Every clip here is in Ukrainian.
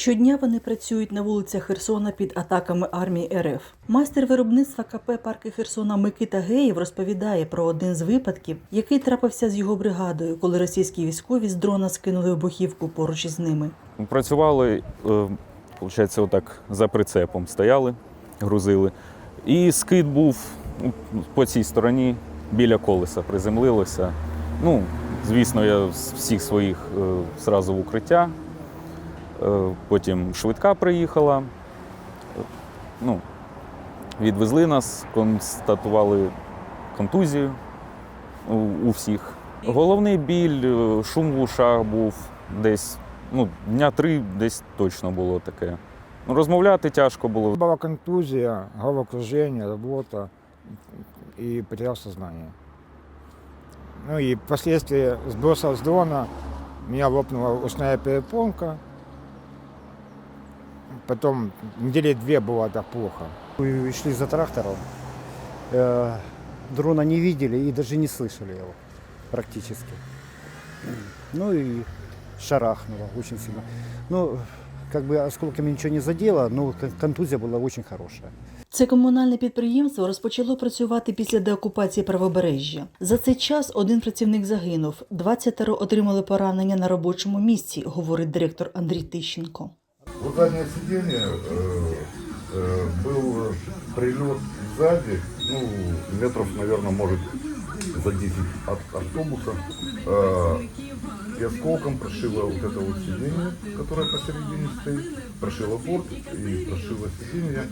Щодня вони працюють на вулицях Херсона під атаками армії РФ. Майстер виробництва КП парки Херсона Микита Геєв розповідає про один з випадків, який трапився з його бригадою, коли російські військові з дрона скинули вибухівку поруч із ними. Працювали, виходить, отак за прицепом стояли, грузили. І скид був по цій стороні біля колеса, приземлилося. Ну, звісно, я з всіх своїх е, зразу в укриття. Е, Потім швидка приїхала. Ну, відвезли нас, констатували контузію у, у всіх. Головний біль, е, шум в ушах був десь ну, дня три десь точно було таке. Ну, розмовляти тяжко було. Была контузия, головокружение, работа и потерял сознание. Ну и впоследствии сброса с дрона меня лопнула ушная перепонка. Потом недели две было так плохо. Мы шли за трактором, э, дрона не видели и даже не слышали его практически. Ну и шарахнуло очень сильно. Ну, как бы осколками ничего не задело, но кон- контузия была очень хорошая. Це комунальне підприємство розпочало працювати після деокупації правобережжя. За цей час один працівник загинув, 20 отримали поранення на робочому місці, говорить директор Андрій Тищенко. Вот заднее сиденье э, э, был э, прилет сзади, ну, метров, наверное, может за 10 от автобуса. Э, и осколком прошило вот это вот сиденье, которое посередине стоит, прошило борт и прошило сиденье,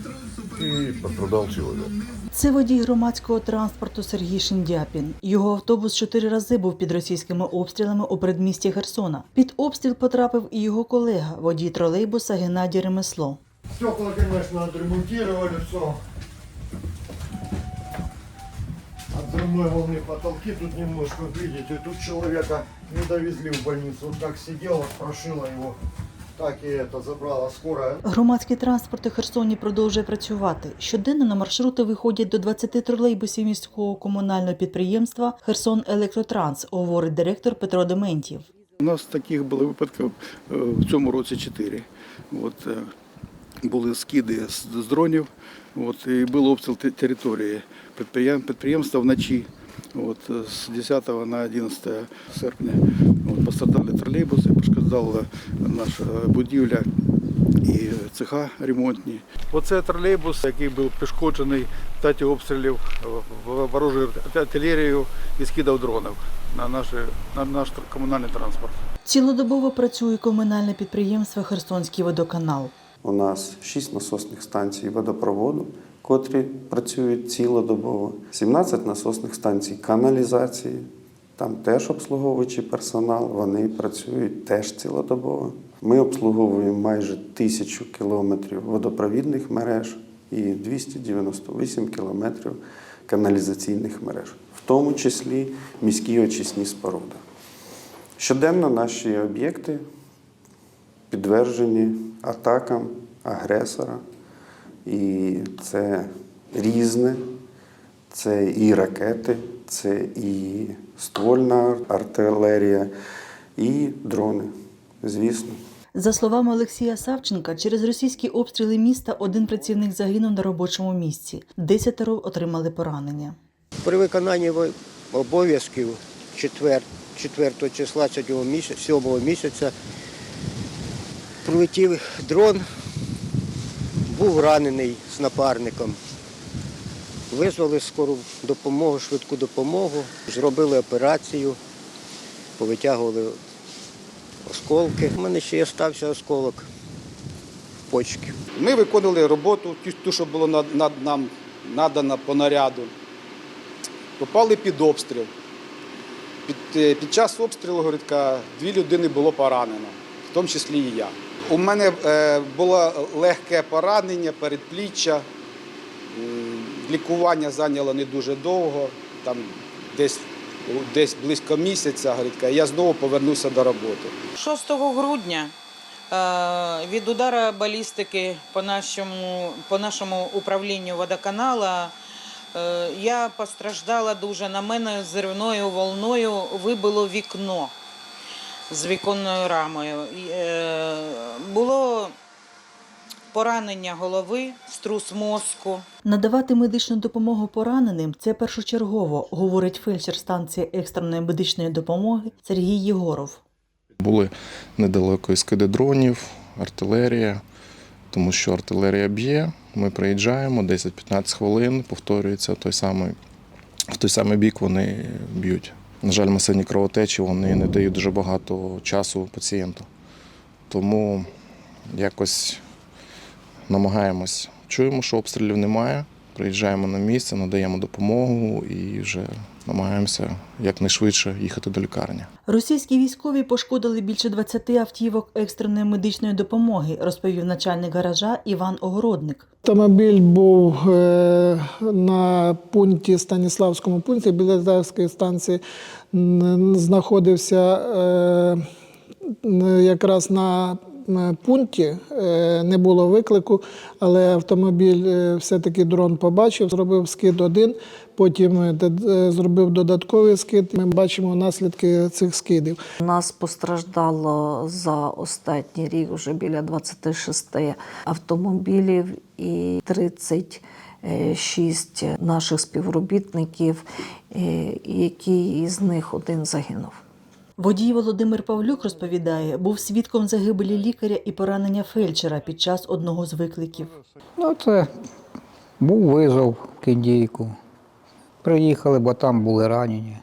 и пострадал человек. Це водій громадського транспорту Сергій Шиндяпін. Його автобус чотири рази був під російськими обстрілами у передмісті Херсона. Під обстріл потрапив і його колега, водій тролейбуса Геннадій Ремесло. Стекла, конечно, отремонтировали все. От взрывной волны потолки тут немножко, видите, тут человека не довезли в больницу. Вот как сидел, прошило его, так и это забрала скорая. Громадський транспорт у Херсоні продовжує працювати. Щоденно на маршрути виходять до 20 тролейбусів міського комунального підприємства Херсон Електротранс, говорить директор Петро Дементів. У нас таких було випадків е, в цьому році чотири. От, е, були скиди з, дронів, от, і був обстріл території підприєм- підприємства вночі. От, з 10 на 11 серпня от, постраждали тролейбуси, постраждала наша будівля і цеха ремонтні. Оце тролейбус, який був пошкоджений в таті обстрілів ворожою артилерією і скидав дронів на, наші, на наш комунальний транспорт. Цілодобово працює комунальне підприємство Херсонський водоканал. У нас 6 насосних станцій водопроводу, котрі працюють цілодобово, 17 насосних станцій каналізації. Там теж обслуговуючий персонал, вони працюють теж цілодобово. Ми обслуговуємо майже тисячу кілометрів водопровідних мереж і 298 кілометрів каналізаційних мереж, в тому числі міські очисні споруди. Щоденно наші об'єкти підтверджені атакам агресора. І це різне, це і ракети, це і ствольна артилерія, і дрони, звісно. За словами Олексія Савченка, через російські обстріли міста один працівник загинув на робочому місці, десятеро отримали поранення. При виконанні обов'язків 4, 4 числа цього місяця, 7 місяця прилетів дрон, був ранений з напарником. Визвали скору допомогу, швидку допомогу, зробили операцію, повитягували осколки. У мене ще стався осколок в почки. Ми виконували роботу, ту- що було над, над нам надано по наряду. Попали під обстріл. Під, е, під час обстрілу, говорить, дві людини було поранено, в тому числі і я. У мене е, було легке поранення, передпліччя. Лікування зайняло не дуже довго, там десь, десь близько місяця. Я знову повернувся до роботи. 6 грудня е, від удара балістики по нашому, по нашому управлінню водоканала е, я постраждала дуже. На мене зривною волною вибило вікно з віконною рамою. Е, Було поранення голови, струс мозку. Надавати медичну допомогу пораненим це першочергово, говорить фельдшер станції екстреної медичної допомоги Сергій Єгоров. Були недалеко і скиди дронів, артилерія, тому що артилерія б'є. Ми приїжджаємо 10-15 хвилин, повторюється той самий, в той самий бік вони б'ють. На жаль, масивні кровотечі вони не дають дуже багато часу пацієнту. Тому якось намагаємось. Чуємо, що обстрілів немає. Приїжджаємо на місце, надаємо допомогу і вже намагаємося якнайшвидше їхати до лікарні. Російські військові пошкодили більше 20 автівок екстреної медичної допомоги, розповів начальник гаража Іван Огородник. Автомобіль був е, на пункті Станіславському пункті Білозерської станції. Знаходився е, якраз на пункті, е, не було виклику, але автомобіль е, все-таки дрон побачив, зробив скид один, потім е, зробив додатковий скид. Ми бачимо наслідки цих скидів. У нас постраждало за останній рік вже біля 26 автомобілів і 36 наших співробітників, які із них один загинув. Водій Володимир Павлюк розповідає, був свідком загибелі лікаря і поранення фельдшера під час одного з викликів. Ну, це був визов Кіндійку. Приїхали, бо там були ранені.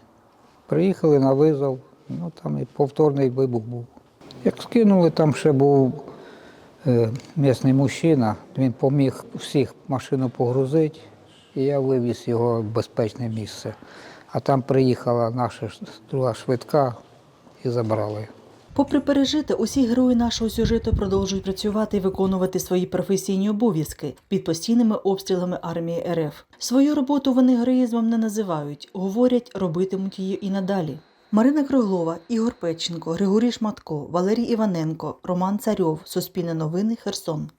Приїхали на визов, ну там і повторний вибух був. Як скинули, там ще був е, місний мужчина, він поміг всіх машину погрузити, і я вивіз його в безпечне місце. А там приїхала наша друга швидка і забрали. Попри пережити, усі герої нашого сюжету продовжують працювати і виконувати свої професійні обов'язки під постійними обстрілами армії РФ. Свою роботу вони героїзмом не називають, говорять, робитимуть її і надалі. Марина Круглова, Ігор Печенко, Григорій Шматко, Валерій Іваненко, Роман Царьов. Суспільне новини. Херсон.